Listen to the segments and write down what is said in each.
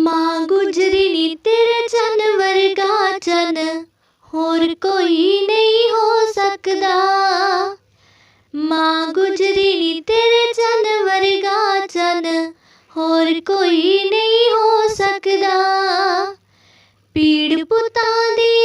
ਮਾਂ ਗੁਜਰੀ ਨੀ ਤੇਰੇ ਚੰਨ ਵਰਗਾ ਚੰਨ, ਹੋਰ ਕੋਈ ਨਹੀਂ ਹੋ ਸਕਦਾ। ਮਾਂ ਗੁਜਰੀ ਨੀ ਤੇਰੇ ਚੰਨ ਵਰਗਾ ਚੰਨ, ਹੋਰ ਕੋਈ ਨਹੀਂ ਹੋ ਸਕਦਾ। ਪੀੜ ਪੁੱਤਾਂ ਦੀ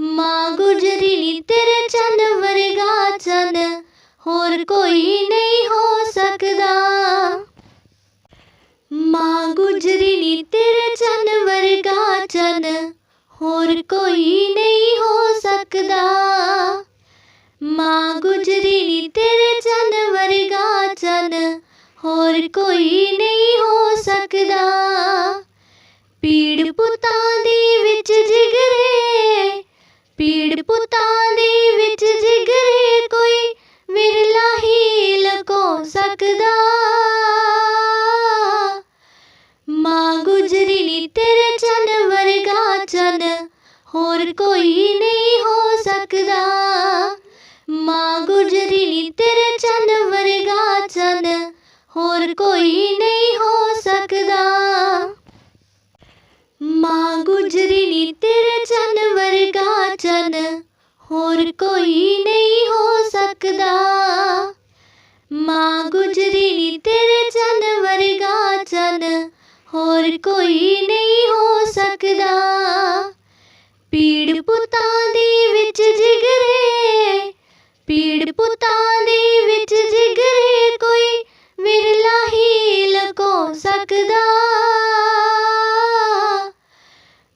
ਮਾਂ ਗੁਜਰੀ ਨੀ ਤੇਰੇ ਚੰਨ ਵਰਗਾ ਚੰਨ, ਹੋਰ ਕੋਈ ਨਹੀਂ ਹੋ ਸਕਦਾ। ਮਾਂ ਗੁਜਰੀ ਨੀ ਤੇਰੇ ਚੰਨ ਵਰਗਾ ਚੰਨ, ਹੋਰ ਕੋਈ ਨਹੀਂ ਹੋ ਸਕਦਾ। ਮਾਂ ਗੁਜਰੀ ਨੀ ਤੇਰੇ ਚੰਨ ਵਰਗਾ ਚੰਨ, ਹੋਰ ਕੋਈ ਨਹੀਂ ਹੋ ਸਕਦਾ। ਪੀੜ ਪੁੱਤਾਂ ਦੀ ਵਿੱਚ ਜਿਗਰੇ ਪੁੱਤਾਂ ਦੀ ਵਿੱਚ ਜਿਗਰੇ ਕੋਈ ਵਿਰਲਾ ਹੀ ਲਕੋ ਸਕਦਾ। ਮਾਂ ਗੁਜਰੀ ਨੀ ਤੇਰੇ ਚੰਨ ਵਰਗਾ ਚੰਨ ਹੋਰ ਕੋਈ ਨਹੀਂ ਹੋ ਸਕਦਾ। ਮਾਂ ਗੁਜਰੀ ਨੀ ਤੇਰੇ ਚੰਨ ਵਰਗਾ ਚੰਨ ਹੋਰ ਕੋਈ ਨਹੀਂ ਹੋ ਸਕਦਾ। ਮਾਂ ਗੁਜਰੀ ਨੀ ਕੋਈ ਨਹੀਂ ਹੋ ਸਕਦਾ। ਪੀੜ ਪੁੱਤਾਂ ਦੀ ਵਿੱਚ ਜਿਗਰੇ, ਪੀੜ ਪੁੱਤਾਂ ਦੀ ਵਿੱਚ ਜਿਗਰੇ ਕੋਈ ਵਿਰਲਾ ਹੀ ਲਕੋ ਸਕਦਾ।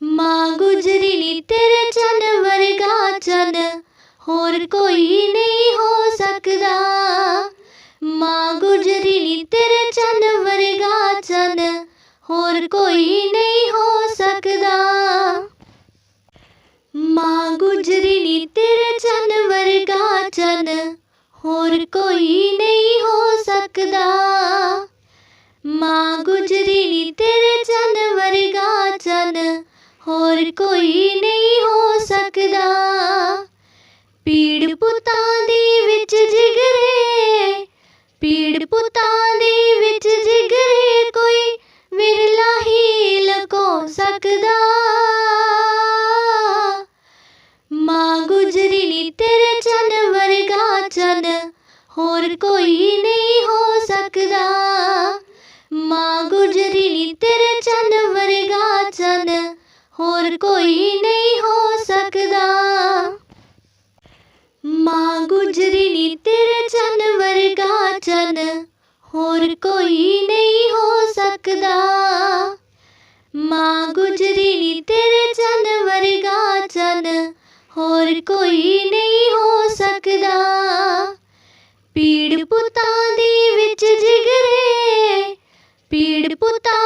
ਮਾਂ ਗੁਜਰੀ ਨੀ ਤੇਰੇ ਚੰਨ ਵਰਗਾ ਚੰਨ, ਹੋਰ ਕੋਈ ਨਹੀਂ ਹੋ ਸਕਦਾ। ਮਾਂ ਗੁਜਰੀ ਨੀ ਤੇਰੇ ਕੋਈ ਨਹੀਂ ਹੋ ਸਕਦਾ। ਮਾਂ ਗੁਜਰੀ ਨੀ ਤੇਰੇ ਚੰਨ ਵਰਗਾ ਚੰਨ, ਹੋਰ ਕੋਈ ਨਹੀਂ ਹੋ ਸਕਦਾ। ਮਾਂ ਗੁਜਰੀ ਨੀ ਤੇਰੇ ਚੰਨ ਵਰਗਾ ਚੰਨ, ਹੋਰ ਕੋਈ ਨਹੀਂ ਹੋ ਸਕਦਾ। ਪੀੜ ਪੁੱਤਾਂ ਦੀ ਵਿੱਚ ਜਿਗਰੇ, ਪੀੜ ਪੁੱਤਾਂ ਦੀ ਵਿੱਚ ਜਿਗਰੇ ਹੀ ਸਕਦਾ। ਮਾਂ ਗੁਜਰੀ ਨੀ ਤੇਰੇ ਚੰਨ ਵਰਗਾ ਚੰਨ, ਹੋਰ ਕੋਈ ਨਹੀਂ ਹੋ ਸਕਦਾ। ਮਾਂ ਗੁਜਰੀ ਨੀ ਤੇਰੇ ਚੰਨ ਵਰਗਾ ਚੰਨ, ਹੋਰ ਕੋਈ ਨਹੀਂ ਹੋ ਸਕਦਾ। ਮਾਂ ਗੁਜਰੀ ਨੀ ਤੇਰੇ ਚੰਨ ਵਰਗਾ ਚੰਨ, ਹੋਰ ਕੋਈ ਨਹੀਂ ਹੋ ਸਕਦਾ। ਮਾਂ ਗੁਜਰੀ ਨੀ ਤੇਰੇ ਚੰਨ ਵਰਗਾ ਚੰਨ, ਹੋਰ ਕੋਈ ਨਹੀਂ ਹੋ ਸਕਦਾ। ਪੀੜ ਪੁੱਤਾਂ ਦੀ ਵਿੱਚ ਜਿਗਰੇ, ਪੀੜ ਪੁੱਤਾਂ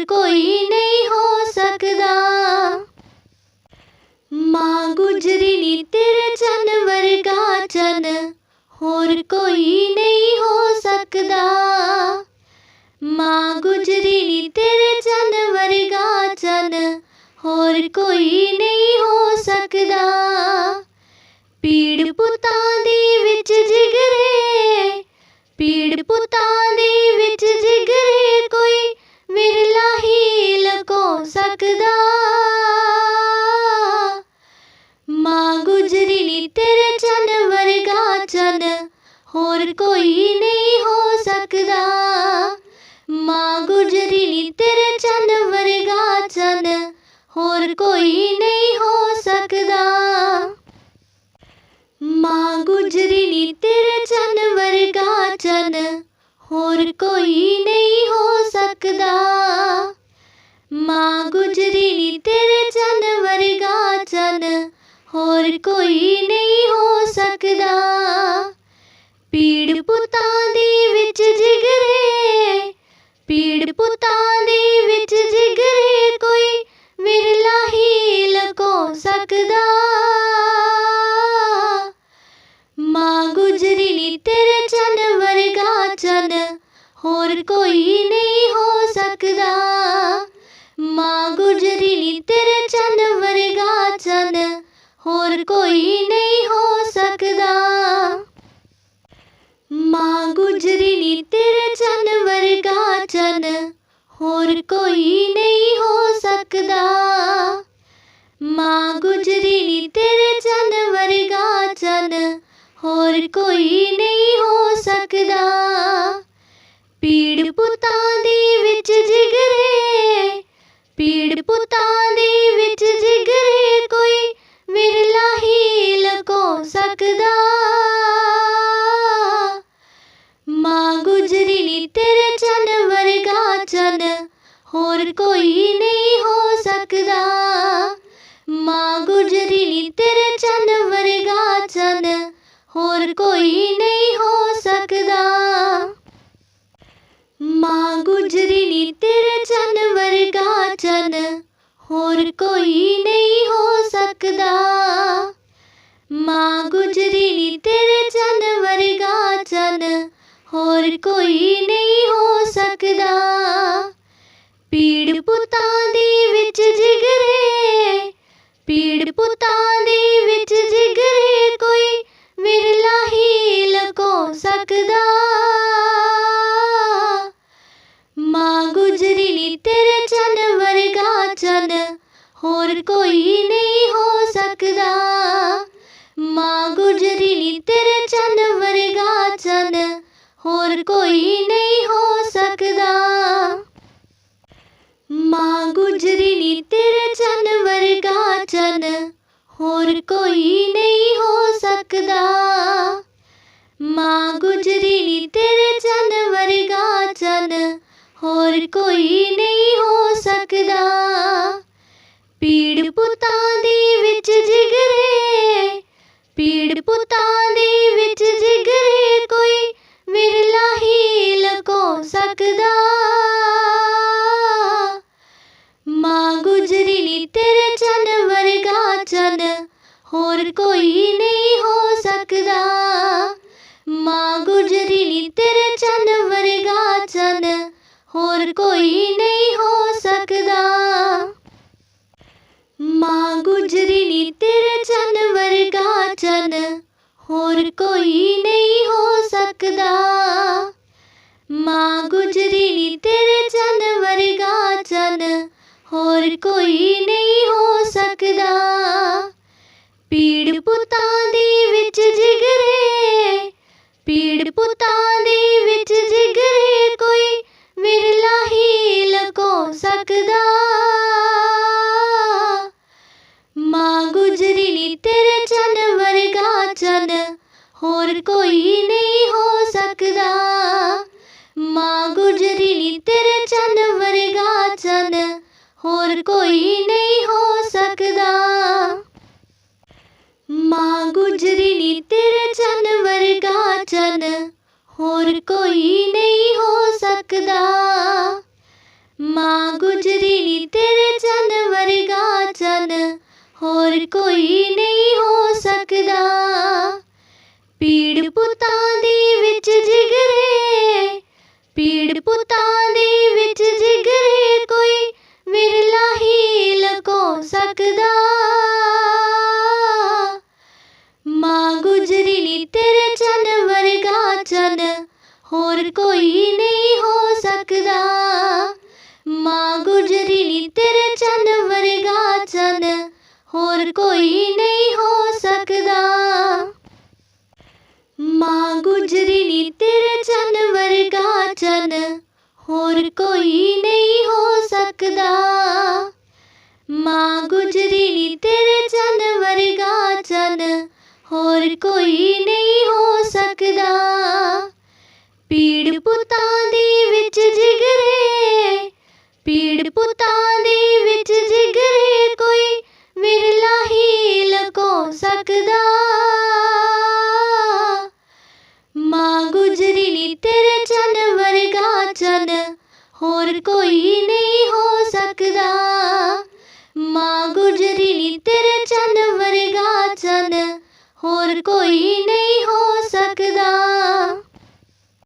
ਹੋਰ ਕੋਈ ਨਹੀਂ ਹੋ ਸਕਦਾ। ਮਾਂ ਗੁਜਰੀ ਨੀ ਤੇਰੇ ਚੰਨ ਵਰਗਾ ਚੰਨ, ਹੋਰ ਕੋਈ ਨਹੀਂ ਹੋ ਸਕਦਾ। ਮਾਂ ਗੁਜਰੀ ਨੀ ਤੇਰੇ ਚੰਨ ਵਰਗਾ ਚੰਨ, ਹੋਰ ਕੋਈ ਨਹੀਂ ਹੋ ਸਕਦਾ। ਪੀੜ ਪੁੱਤਾਂ ਦੀ ਵਿੱਚ ਜਿਗਰੇ, ਪੀੜ ਪੁੱਤਾਂ ਦੀ ਵਿੱਚ ਜਿਗਰੇ ਕੋਈ ਵਿਰਲਾ ਲਕੋ ਸਕਦਾ। ਮਾਂ ਗੁਜਰੀ ਨੀ ਤੇਰੇ ਚੰਨ ਵਰਗਾ ਚੰਨ, ਹੋਰ ਕੋਈ ਨਹੀਂ ਹੋ ਸਕਦਾ। ਮਾਂ ਗੁਜਰੀ ਨੀ ਤੇਰੇ ਚੰਨ ਵਰਗਾ ਚੰਨ, ਹੋਰ ਕੋਈ ਨਹੀਂ ਹੋ ਸਕਦਾ। ਮਾਂ ਗੁਜਰੀ ਨੀ ਤੇਰੇ ਚੰਨ ਵਰਗਾ ਚੰਨ ਹੋਰ ਕੋਈ ਨਹੀਂ ਹੋ ਸਕਦਾ। ਮਾਂ ਗੁਜਰੀ ਨੀ ਤੇਰੇ ਚੰਨ ਵਰਗਾ ਚੰਨ, ਹੋਰ ਕੋਈ ਨਹੀਂ ਹੋ ਸਕਦਾ। ਪੀੜ ਪੁੱਤਾਂ ਦੀ ਵਿੱਚ ਜਿਗਰੇ, ਪੀੜ ਪੁੱਤਾਂ ਦੀ ਹੋਰ ਕੋਈ ਨਹੀਂ ਹੋ ਸਕਦਾ। ਮਾਂ ਗੁਜਰੀ ਨੀ ਤੇਰੇ ਚੰਨ ਵਰਗਾ ਚੰਨ, ਹੋਰ ਕੋਈ ਨਹੀਂ ਹੋ ਸਕਦਾ। ਮਾਂ ਗੁਜਰੀ ਨੀ ਤੇਰੇ ਚੰਨ ਵਰਗਾ ਚੰਨ, ਹੋਰ ਕੋਈ ਨਹੀਂ ਹੋ ਸਕਦਾ। ਪੀੜ ਪੁੱਤਾਂ ਦੀ ਵਿੱਚ ਜਿਗਰੇ, ਪੀੜ ਪੁੱਤਾਂ ਦੀ ਸਕਦਾ। ਮਾਂ ਗੁਜਰੀ ਨੀ ਤੇਰੇ ਚੰਨ ਵਰਗਾ ਚੰਨ, ਹੋਰ ਕੋਈ ਨਹੀਂ ਹੋ ਸਕਦਾ। ਮਾਂ ਗੁਜਰੀ ਨੀ ਤੇਰੇ ਚੰਨ ਵਰਗਾ ਚੰਨ, ਹੋਰ ਕੋਈ ਨਹੀਂ ਹੋ ਸਕਦਾ। ਮਾਂ ਗੁਜਰੀ ਨੀ ਤੇਰੇ ਚੰਨ ਵਰਗਾ ਚੰਨ, ਹੋਰ ਕੋਈ ਨਹੀਂ ਹੋ ਸਕਦਾ। ਮਾਂ ਗੁਜਰੀ ਨੀ ਤੇਰੇ ਚੰਨ ਵਰਗਾ ਚੰਨ, ਹੋਰ ਕੋਈ ਨਹੀਂ ਹੋ ਸਕਦਾ। ਪੀੜ ਪੁੱਤਾਂ ਦੀ ਵਿੱਚ ਜਿਗਰੇ, ਪੀੜ ਪੁੱਤਾਂ ਦੀ ਹੋਰ ਕੋਈ ਨਹੀਂ ਹੋ ਸਕਦਾ। ਮਾਂ ਗੁਜਰੀ ਨੀ ਤੇਰੇ ਚੰਨ ਵਰਗਾ ਚੰਨ, ਹੋਰ ਕੋਈ ਨਹੀਂ ਹੋ ਸਕਦਾ। ਮਾਂ ਗੁਜਰੀ ਨੀ ਤੇਰੇ ਚੰਨ ਵਰਗਾ ਚੰਨ, ਹੋਰ ਕੋਈ ਨਹੀਂ ਹੋ ਸਕਦਾ। ਪੀੜ ਪੁੱਤਾਂ ਦੀ ਵਿੱਚ ਜਿਗਰੇ, ਪੀੜ ਪੁੱਤਾਂ ਦੀ ਹੀ ਸਕਦਾ? ਮਾਂ ਗੁਜਰੀ ਨੀ ਤੇਰੇ ਚੰਨ ਵਰਗਾ ਚੰਨ, ਹੋਰ ਕੋਈ ਨਹੀਂ ਹੋ ਸਕਦਾ। ਮਾਂ ਗੁਜਰੀ ਨੀ ਤੇਰੇ ਚੰਨ ਵਰਗਾ ਚੰਨ, ਹੋਰ ਕੋਈ ਨਹੀਂ ਹੋ ਸਕਦਾ। ਮਾਂ ਗੁਜਰੀ ਨੀ ਤੇਰੇ ਚੰਨ ਵਰਗਾ ਚੰਨ, ਹੋਰ ਕੋਈ ਨਹੀਂ ਹੋ ਸਕਦਾ। ਮਾਂ ਗੁਜਰੀ ਨੀ ਤੇਰੇ ਚੰਨ ਵਰਗਾ ਚੰਨ, ਹੋਰ ਕੋਈ ਨਹੀਂ ਹੋ ਸਕਦਾ। ਪੀੜ ਪੁੱਤਾਂ ਦੀ ਵਿੱਚ ਜਿਗਰੇ, ਪੀੜ ਪੁੱਤਾਂ ਦੀ ਵਿੱਚ ਜਿਗਰੇ ਕੋਈ ਵਿਰਲਾ ਹੀ ਲਕੋ ਸਕਦਾ। ਮਾਂ ਗੁਜਰੀ ਨੀ ਤੇਰੇ ਚੰਨ ਵਰਗਾ ਚੰਨ, ਹੋਰ ਕੋਈ ਨਹੀਂ ਹੋ ਸਕਦਾ। ਗੁਜਰੀ ਨੀ ਤੇਰੇ ਚੰਨ ਵਰਗਾ ਚੰਨ ਹੋਰ ਕੋਈ ਨਹੀਂ ਹੋ ਸਕਦਾ। ਮਾਂ ਗੁਜਰੀ ਨੀ ਤੇਰੇ ਚੰਨ ਵਰਗਾ ਚੰਨ ਹੋਰ ਕੋਈ ਨਹੀਂ ਹੋ ਸਕਦਾ। ਮਾਂ ਗੁਜਰੀ ਨੀ ਤੇਰੇ ਚੰਨ ਵਰਗਾ ਚੰਨ ਹੋਰ ਕੋਈ ਨਹੀਂ ਹੋ ਸਕਦਾ। ਪੀੜ ਪੁੱਤਾਂ ਦੀ ਵਿੱਚ ਜਿਗ ਕੋਈ ਨਹੀਂ ਹੋ ਸਕਦਾ। ਮਾਂ ਗੁਜਰੀ ਨੀ ਤੇਰੇ ਚੰਨ ਵਰਗਾ ਚੰਨ, ਹੋਰ ਕੋਈ ਨਹੀਂ ਹੋ ਸਕਦਾ। ਮਾਂ ਗੁਜਰੀ ਨੀ ਤੇਰੇ ਚੰਨ ਵਰਗਾ ਚੰਨ, ਹੋਰ ਕੋਈ ਨਹੀਂ ਹੋ ਸਕਦਾ। ਮਾਂ ਗੁਜਰੀ ਨੀ ਤੇਰੇ ਚੰਨ ਵਰਗਾ ਚੰਨ, ਹੋਰ ਕੋਈ ਨਹੀਂ ਹੋ ਸਕਦਾ। ਪੁੱਤਾਂ ਦੀ ਵਿੱਚ ਜਿਗਰੇ ਪੀੜ ਪੁੱਤਾਂ ਦੀ ਵਿੱਚ ਜਿਗਰੇ ਕੋਈ ਵਿਰਲਾ ਹੀ ਲਕੋ ਸਕਦਾ। ਮਾਂ ਗੁਜਰੀ ਨੀ ਤੇਰੇ ਚੰਨ ਵਰਗਾ ਚੰਨ, ਹੋਰ ਕੋਈ ਨਹੀਂ ਹੋ ਸਕਦਾ। ਮਾਂ ਗੁਜਰੀ ਨੀ ਤੇਰੇ ਚੰਨ ਵਰਗਾ ਚੰਨ, ਹੋਰ ਕੋਈ ਨਹੀਂ